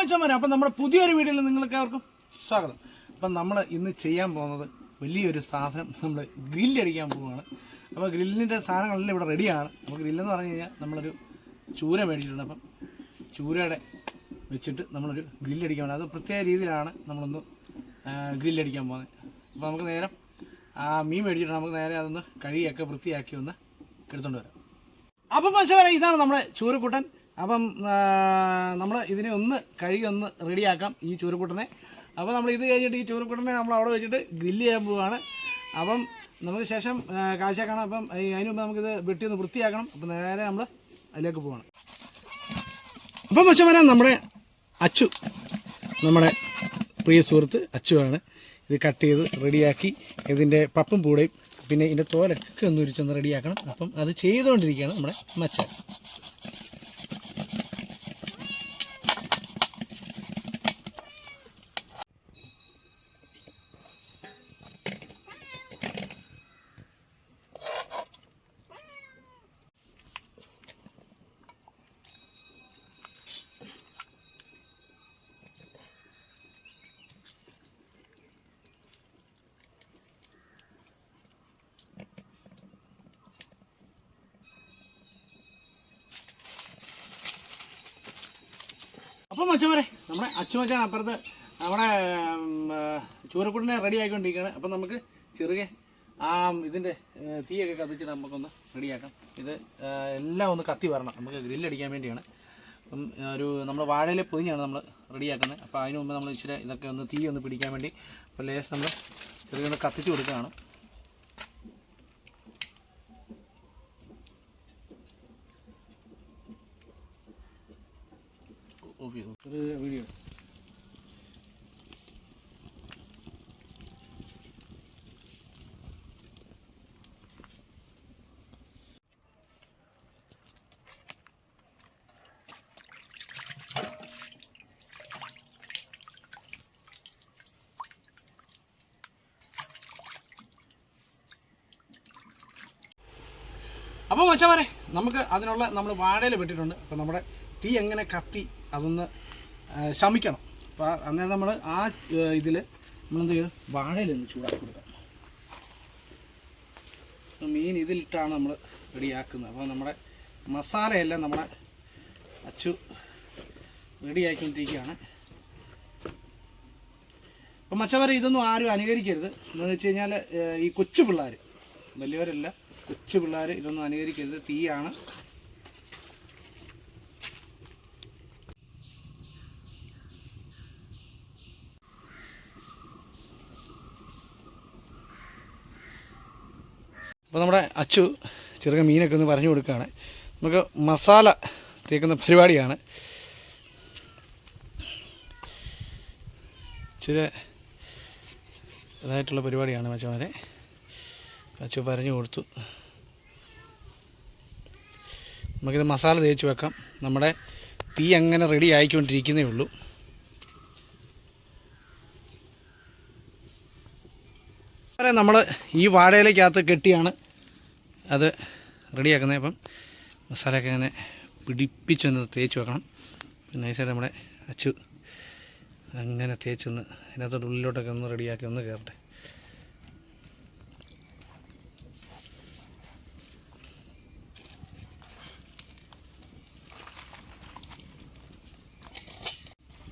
മച്ചന്മാരെ അപ്പം നമ്മുടെ പുതിയൊരു വീഡിയോയിൽ നിങ്ങൾക്ക് അവർക്കും സ്വാഗതം. അപ്പം നമ്മൾ ഇന്ന് ചെയ്യാൻ പോകുന്നത് വലിയൊരു സാധനം നമ്മൾ ഗ്രില്ലടിക്കാൻ പോവുകയാണ്. അപ്പോൾ ഗ്രില്ലിന്റെ സാധനങ്ങളെല്ലാം ഇവിടെ റെഡിയാണ്. അപ്പോൾ ഗ്രില്ലെന്ന് പറഞ്ഞു കഴിഞ്ഞാൽ നമ്മളൊരു ചൂര മേടിച്ചിട്ടുണ്ട്. അപ്പം ചൂരയുടെ വെച്ചിട്ട് നമ്മളൊരു ഗ്രില്ലടിക്കാൻ പോകുന്നത്. അത് പ്രത്യേക രീതിയിലാണ് നമ്മളൊന്ന് ഗ്രില്ല് ഗ്രില്ലടിക്കാൻ പോകുന്നത്. അപ്പോൾ നമുക്ക് നേരെ ആ മീൻ മേടിച്ചിട്ട് നമുക്ക് നേരെ അതൊന്ന് കഴുകിയൊക്കെ വൃത്തിയാക്കി ഒന്ന് എടുത്തുകൊണ്ട് വരാം. അപ്പം മനസ്സിലായി ഇതാണ് നമ്മുടെ ചൂരക്കുട്ടൻ. അപ്പം നമ്മൾ ഇതിനെ ഒന്ന് കഴുകി ഒന്ന് റെഡിയാക്കാം ഈ ചൂരക്കുട്ടനെ അപ്പോൾ നമ്മൾ ഇത് കഴിഞ്ഞിട്ട് ഈ ചൂരക്കുട്ടനെ നമ്മൾ അവിടെ വെച്ചിട്ട് ഗ്രില്ല് ചെയ്യാൻ പോവുകയാണ് അപ്പം നമുക്ക് ശേഷം കാഴ്ചയാക്കണം അപ്പം അതിന് മുമ്പ് നമുക്കിത് വെട്ടി ഒന്ന് വൃത്തിയാക്കണം. അപ്പം നേരെ നമ്മൾ അതിലേക്ക് പോവാണ്. അപ്പം പക്ഷെ വരാം നമ്മുടെ അച്ചു നമ്മുടെ പ്രിയ സുഹൃത്ത് അച്ചുവാണ് ഇത് കട്ട് ചെയ്ത് റെഡിയാക്കി ഇതിന്റെ പപ്പും പൂടയും പിന്നെ ഇതിന്റെ തോലൊക്കെ ഒന്ന് ഉരിച്ചൊന്ന് റെഡിയാക്കണം. അപ്പം അത് ചെയ്തുകൊണ്ടിരിക്കുകയാണ് നമ്മുടെ മച്ചാൻ. അപ്പം മച്ചവരെ നമ്മുടെ അച്ചുമച്ചാൻ അപ്പുറത്ത് നമ്മുടെ ചൂരക്കുടിനെ റെഡി ആയിക്കൊണ്ടിരിക്കുകയാണ്. അപ്പം നമുക്ക് ചെറുകെ ആ ഇതിന്റെ തീയൊക്കെ കത്തിച്ചിട്ട് നമുക്കൊന്ന് റെഡിയാക്കാം ഇത് എല്ലാം ഒന്ന് കത്തി വരണം. നമുക്ക് ഗ്രില്ലടിക്കാൻ വേണ്ടിയാണ്. അപ്പം ഒരു നമ്മൾ വാഴയിലെ പൊതിഞ്ഞാണ് നമ്മൾ റെഡിയാക്കുന്നത് അപ്പോൾ അതിന് മുമ്പ് നമ്മൾ ഇച്ചിരി ഇതൊക്കെ ഒന്ന് തീ ഒന്ന് പിടിക്കാൻ വേണ്ടി. അപ്പോൾ ലേശം നമ്മൾ ചെറുകെ ഒന്ന് കത്തിച്ച് കൊടുക്കുകയാണ്. ഓഫ് ചെയ്തു ഒരു വീഡിയോ അപ്പോൾ മച്ചാമാരെ നമുക്ക് അതിനുള്ള നമ്മൾ വാഴയിൽ വെട്ടിയിട്ടുണ്ട്. അപ്പോൾ നമ്മുടെ തീ എങ്ങനെ കത്തി അതൊന്ന് ശമിക്കണം. അപ്പോൾ അന്നേരം നമ്മൾ ആ ഇതിൽ നമ്മളെന്ത് ചെയ്യും വാഴയിലൊന്ന് ചൂടാക്കി കൊടുക്കാം. അപ്പോൾ മീൻ ഇതിലിട്ടാണ് നമ്മൾ റെഡിയാക്കുന്നത്. അപ്പോൾ നമ്മുടെ മസാലയെല്ലാം നമ്മുടെ അച്ചു റെഡിയാക്കിക്കൊണ്ടിരിക്കുകയാണ്. അപ്പം മച്ചവരെ ഇതൊന്നും ആരും അനുകരിക്കരുത്. എന്താണെന്ന് വെച്ച് കഴിഞ്ഞാൽ ഈ കൊച്ചു പിള്ളേർ വലിയവരല്ല കൊച്ചു പിള്ളേർ ഇതൊന്നും അനുകരിക്കരുത്. തീയാണ്. അപ്പോൾ നമ്മുടെ അച്ചു ചെറുക മീനൊക്കെ ഒന്ന് പറഞ്ഞു കൊടുക്കുകയാണ്. നമുക്ക് മസാല തേക്കുന്ന പരിപാടിയാണ്. ഇച്ചിരി ഇതായിട്ടുള്ള പരിപാടിയാണ് മച്ചമാരെ അച്ചു പറഞ്ഞു കൊടുത്തു. നമുക്കിത് മസാല തേച്ച് വെക്കാം. നമ്മുടെ തീ അങ്ങനെ റെഡി ആയിക്കൊണ്ടിരിക്കുന്നേ ഉള്ളൂ. നമ്മൾ ഈ വാഴയിലേക്കകത്ത് കെട്ടിയാണ് അത് റെഡിയാക്കുന്നത്. അപ്പം മസാലയൊക്കെ ഇങ്ങനെ പിടിപ്പിച്ചൊന്ന് തേച്ച് വെക്കണം. പിന്നെ നൈസായിട്ട് നമ്മുടെ അച്ചു അങ്ങനെ തേച്ചൊന്ന് അതിനകത്തോട്ട് ഉള്ളിലോട്ടൊക്കെ ഒന്ന് റെഡിയാക്കി ഒന്ന് കയറട്ടെ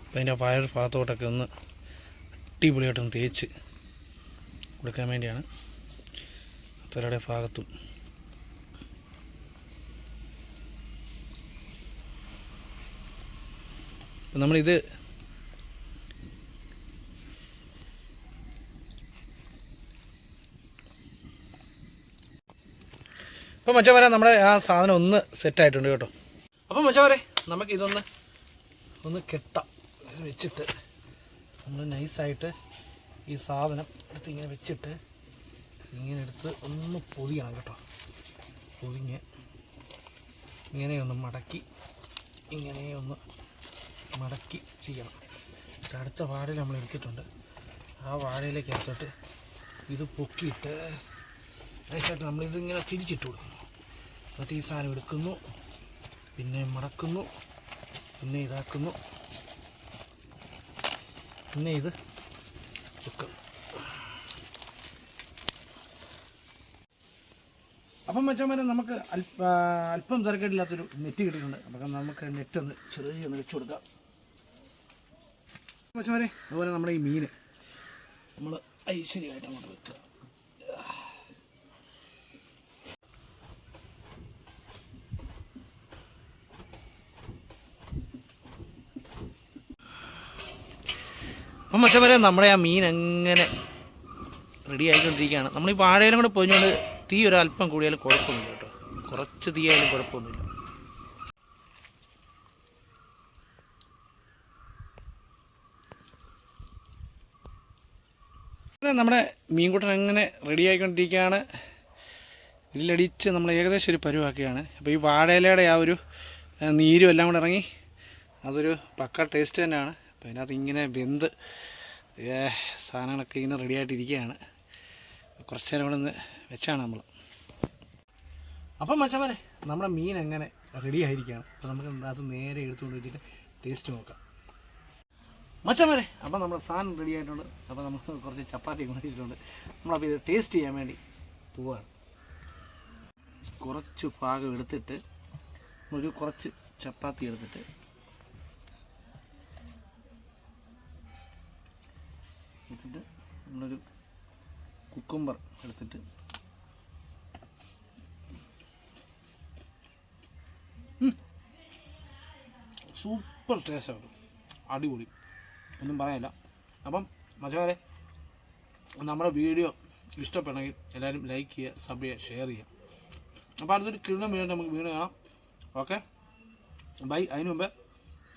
അപ്പം അതിന്റെ വയർ ഭാഗത്തോട്ടൊക്കെ ഒന്ന് അടിപൊളിയായിട്ടൊന്ന് തേച്ച് കൊടുക്കാൻ വേണ്ടിയാണ്. തലയുടെ ഭാഗത്തും. അപ്പം നമ്മളിത് അപ്പോൾ മച്ചവരെ നമ്മുടെ ആ സാധനം ഒന്ന് സെറ്റായിട്ടുണ്ട് കേട്ടോ. അപ്പോൾ മച്ചവരെ നമുക്കിതൊന്ന് ഒന്ന് കെട്ടാം. വെച്ചിട്ട് നമ്മൾ നൈസായിട്ട് ഈ സാധനം എടുത്ത് ഇങ്ങനെ വെച്ചിട്ട് ഇങ്ങനെ എടുത്ത് ഒന്ന് പൊതിയണം കേട്ടോ. പൊതിഞ്ഞ് ഇങ്ങനെ ഒന്ന് മടക്കി ഇങ്ങനെ ഒന്ന് മടക്കി ചെയ്യണം. അടുത്ത വാഴയിൽ നമ്മൾ എടുത്തിട്ടുണ്ട്. ആ വാഴയിലേക്ക് എടുത്തിട്ട് ഇത് പൊക്കിയിട്ട് നൈസായിട്ട് നമ്മളിതിങ്ങനെ തിരിച്ചിട്ട് കൊടുക്കുന്നു. എന്നിട്ട് ഈ സാധനം എടുക്കുന്നു പിന്നെ മടക്കുന്നു പിന്നെ ഇതാക്കുന്നു പിന്നെ ഇത് അപ്പം മച്ചന്മാരെ നമുക്ക് അല്പ അല്പം തിരക്കേടില്ലാത്തൊരു നെറ്റ് കിട്ടിയിട്ടുണ്ട്. അപ്പം നമുക്ക് നെറ്റ് ഒന്ന് ചെറിയ ഒന്ന് വെച്ച് കൊടുക്കാം. മച്ചന്മാരെ അതുപോലെ നമ്മുടെ ഈ മീൻ നമ്മൾ ഐശ്വര്യമായിട്ട് അങ്ങോട്ട് വെക്കുക. അപ്പം മച്ചന്മാരെ നമ്മുടെ ആ മീൻ എങ്ങനെ റെഡി ആയിക്കൊണ്ടിരിക്കുകയാണ്. നമ്മൾ ഈ വാഴയിലും കൂടെ പൊഞ്ഞുകൊണ്ട് തീ ഒരല്പം കൂടിയാലും കുഴപ്പമൊന്നുമില്ല കേട്ടോ. കുറച്ച് തീ ആയാലും കുഴപ്പമൊന്നുമില്ല. നമ്മുടെ മീൻകുട്ടൻ എങ്ങനെ റെഡി ആയിക്കൊണ്ടിരിക്കുകയാണ് ഇതിലടിച്ച് നമ്മൾ ഏകദേശം ഒരു പരുവാക്കുകയാണ്. അപ്പോൾ ഈ വാഴയിലയുടെ ആ ഒരു നീരും എല്ലാം കൂടെ ഇറങ്ങി അതൊരു പക്ക ടേസ്റ്റ് തന്നെയാണ്. അപ്പോൾ അതിനകത്ത് ഇങ്ങനെ വെന്ത് സാധനങ്ങളൊക്കെ ഇങ്ങനെ റെഡി ആയിട്ടിരിക്കുകയാണ് കുറച്ച് നേരം കൂടെ ഒന്ന് വെച്ചാണ് നമ്മൾ അപ്പം മച്ചമാരെ നമ്മുടെ മീൻ അങ്ങനെ റെഡി ആയിരിക്കുകയാണ് അപ്പോൾ നമുക്ക് അത് നേരെ എടുത്തുകൊണ്ട് വെച്ചിട്ട് ടേസ്റ്റ് നോക്കാം. മച്ചമാരെ അപ്പം നമ്മുടെ സാധനം റെഡി ആയിട്ടുണ്ട്. അപ്പോൾ നമ്മൾ കുറച്ച് ചപ്പാത്തി മേടിച്ചിട്ടുണ്ട്. നമ്മളപ്പോൾ ഇത് ടേസ്റ്റ് ചെയ്യാൻ വേണ്ടി പോവാണ്. കുറച്ച് ഭാഗം എടുത്തിട്ട് ഒരു കുറച്ച് ചപ്പാത്തി എടുത്തിട്ട് എടുത്തിട്ട് നമ്മളൊരു കുക്കുംബർ എടുത്തിട്ട് സൂപ്പർ ടേസ്റ്റാണ് അടിപൊളി. ഒന്നും പറയാനില്ല. അപ്പം മറ്റേ നമ്മുടെ വീഡിയോ ഇഷ്ടപ്പെടണമെങ്കിൽ എല്ലാവരും ലൈക്ക് ചെയ്യുക സബ് ചെയ്യുക ഷെയർ ചെയ്യുക. അപ്പോൾ അടുത്തൊരു കിണ്ണം വീണ്ടും നമുക്ക് വീണ്ടും കാണാം. ഓക്കെ ബൈ അതിനു മുമ്പ്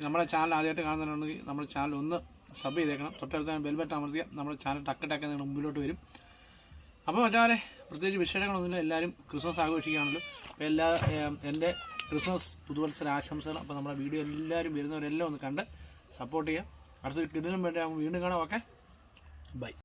നമ്മുടെ ചാനൽ ആദ്യമായിട്ട് കാണുന്നുണ്ടെങ്കിൽ നമ്മുടെ ചാനൽ ഒന്ന് സബ് ചെയ്തേക്കണം. തൊട്ടടുത്ത് ബെൽബട്ടൺ അമർത്തിയ നമ്മുടെ ചാനൽ ടക്ക് ടക്ക് നിങ്ങൾ മുമ്പിലോട്ട് വരും. അപ്പോൾ മറ്റേ പ്രത്യേകിച്ച് വിശേഷങ്ങളൊന്നുമില്ല. എല്ലാവരും ക്രിസ്മസ് ആഘോഷിക്കുകയാണല്ലോ. അപ്പോൾ എല്ലാ എന്റെ ക്രിസ്മസ് പുതുവത്സര ആശംസകൾ. അപ്പോൾ നമ്മുടെ വീഡിയോ എല്ലാവരും വരുന്നവരെല്ലാം ഒന്ന് കണ്ട് സപ്പോർട്ട് ചെയ്യുക അടുത്തൊരു കിടിലും വേണ്ടി വീണ്ടും കാണാം. ഓക്കെ? ബൈ.